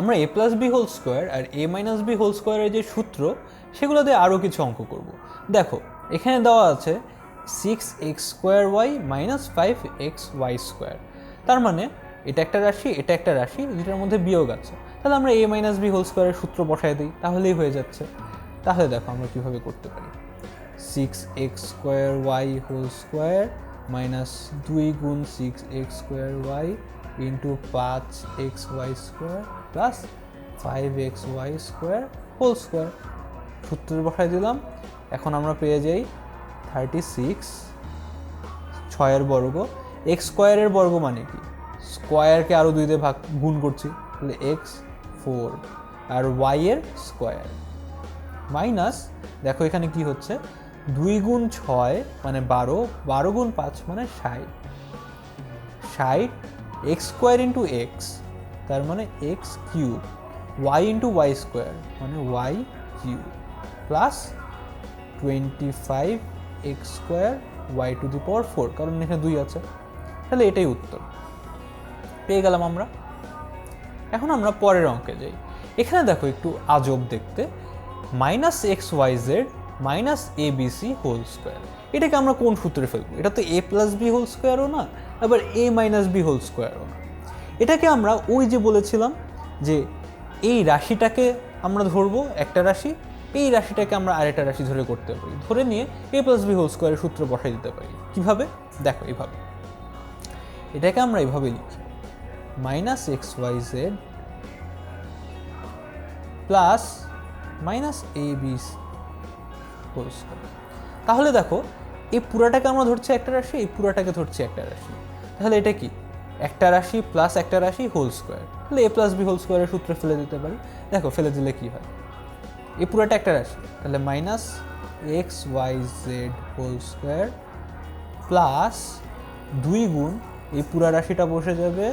আমরা a plus b whole square R A minus B whole স্কোয়ারের যে সূত্র সেগুলো দিয়ে আরও কিছু অঙ্ক করব। দেখো, এখানে দেওয়া আছে six x square y minus five x y square তার মানে এটা একটা রাশি, এটা একটা রাশি, যেটার মধ্যে বিয়োগ আছে। তাহলে আমরা এ মাইনাস বি হোল স্কোয়ারের সূত্র বসাই দিই, তাহলেই হয়ে যাচ্ছে। তাহলে দেখো আমরা কীভাবে করতে পারি। Six x square y whole square minus দুই গুণ six x square y into পাঁচ x y square plus five x y square whole square সূত্র বসায় দিলাম। এখন আমরা পেয়ে যাই থার্টি সিক্স ছয়ের বর্গ। এক্স স্কোয়ারের বর্গ মানে কি? স্কোয়ারকে আরও দুই দিয়ে ভাগ, গুণ করছি। তাহলে এক্স ফোর আর ওয়াই এর স্কোয়ার মাইনাস দেখো এখানে কি হচ্ছে? দুই গুণ ছয় মানে বারো বারো গুণ পাঁচ মানে ষাট। ষাট এক্স স্কোয়ার ইন্টু এক্স তার মানে x cube y into y square মানে y cube plus twenty five x square y to the power four কারণ এখানে দুই আছে। তাহলে এটাই উত্তর। পেয়ে গেলাম আমরা। এখন আমরা পরের অঙ্কে যাই। এখানে দেখো একটু আজব দেখতে। Minus x y z minus a b c whole square এটাকে আমরা কোন সূত্রে ফেলব? এটা তো এ প্লাস বি হোল স্কোয়ারও না, আবার এ মাইনাস বি হোল স্কোয়ারও না। এটাকে আমরা ওই যে বলেছিলাম যে এই রাশিটাকে আমরা ধরবো একটা রাশি, এই রাশিটাকে আমরা আরেকটা রাশি ধরে করতে পারি। ধরে নিয়ে এ প্লাস বি হোল স্কোয়ারের সূত্র বসাই দিতে পারি। কীভাবে? দেখো এইভাবে। এটাকে আমরা এইভাবে লিখি। Minus x y z plus minus a b whole square তাহলে দেখো, এই পুরাটাকে আমরা ধরছি একটা রাশি, এই পুরাটাকে ধরছি একটা রাশি। তাহলে এটা কি? একটা রাশি প্লাস একটা রাশি হোল স্কোয়ার তাহলে এ প্লাস বি হোল স্কোয়ারের সূত্রে ফেলে দিতে পারি। দেখো, ফেলে দিলে কি হয়? এ পুরাটা একটা রাশি। তাহলে minus x y z whole square plus দুই গুণ এই পুরা রাশিটা বসে যাবে,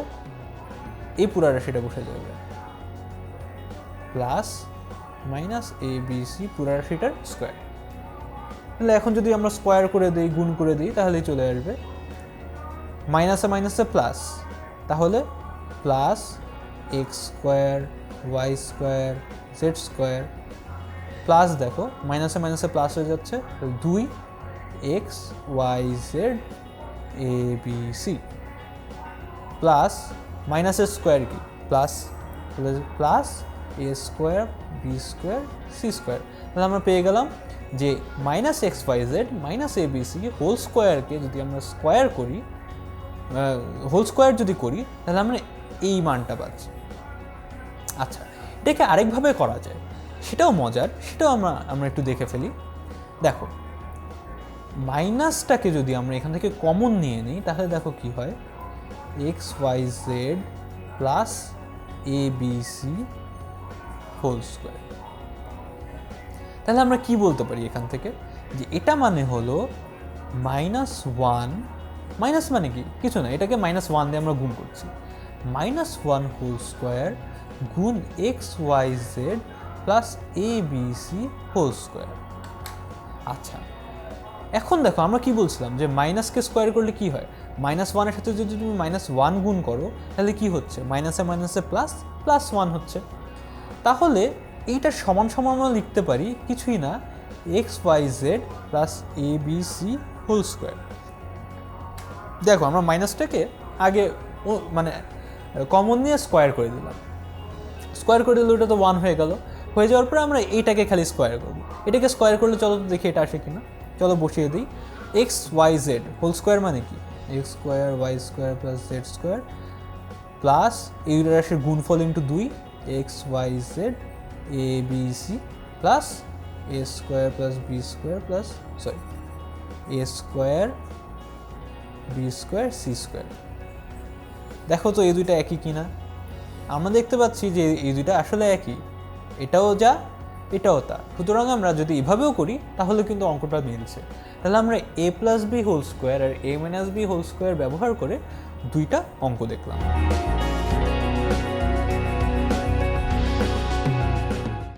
এই পুরা রাশিটা বসে যাবে। Plus minus a b c পুরা রাশিটার স্কোয়ার তাহলে এখন যদি আমরা স্কোয়ার করে দিই, গুণ করে দিই, তাহলেই চলে আসবে। মাইনাসে মাইনাসে প্লাস তাহলে plus x square y square z square plus দেখো, মাইনাসে মাইনাসে প্লাস হয়ে যাচ্ছে দুই x y z a b c plus মাইনাসের স্কোয়ার কি? Plus plus a square b square c square তাহলে আমরা পেয়ে গেলাম যে minus x y z minus a b c whole স্কোয়ারকে যদি আমরা স্কোয়ার করি হোল স্কোয়ার যদি করি, তাহলে আমরা এই মানটা পাচ্ছি। আচ্ছা এটাকে আরেকভাবে করা যায়। সেটাও মজার, সেটাও আমরা আমরা একটু দেখে ফেলি। দেখো মাইনাসটাকে যদি আমরা এখান থেকে কমন নিয়ে নিই, তাহলে দেখো কি হয়? X y z plus a b c whole square তাহলে আমরা কি বলতে পারি এখান থেকে? যে এটা মানে হলো মাইনাস ওয়ান মাইনাস মানে কি? কিছু না, এটাকে মাইনাস ওয়ান দিয়ে আমরা গুণ করছি। মাইনাস ওয়ান হোল স্কোয়ার গুণ x y z plus a b c whole square আচ্ছা এখন দেখো আমরা কি বলছিলাম? যে মাইনাসকে স্কোয়ার করলে কি হয়? মাইনাস ওয়ানের সাথে যদি তুমি মাইনাস ওয়ান গুণ করো, তাহলে কি হচ্ছে? মাইনাসে মাইনাসে প্লাস প্লাস ওয়ান হচ্ছে। তাহলে এইটা সমান সমান আমরা লিখতে পারি কিছুই না x y z plus a b c whole square দেখো, আমরা মাইনাসটাকে আগে মানে কমন নিয়ে স্কোয়ার করে দিলাম। স্কোয়ার করে দিলে ওটা তো ওয়ান হয়ে গেল। হয়ে যাওয়ার পরে আমরা এইটাকে খালি স্কোয়ার করব। এটাকে স্কোয়ার করলে চলো তো দেখি এটা আসে কিনা। চলো বসিয়ে দিই। X y z whole square মানে কি? X square y square plus z square plus এই রাশির গুণফল ইন্টু দুই। X y z a b c plus a square plus b square plus sorry a square b square c square দেখো তো, এই দুইটা একই কিনা? আমরা দেখতে পাচ্ছি যে এই দুইটা আসলে একই। এটাও যা, এটাও তা। সুতরাং আমরা যদি এভাবেও করি, তাহলে কিন্তু অঙ্কটা মিলছে। তাহলে আমরা a plus b whole square R a minus b whole square ব্যবহার করে দুইটা অঙ্ক দেখলাম।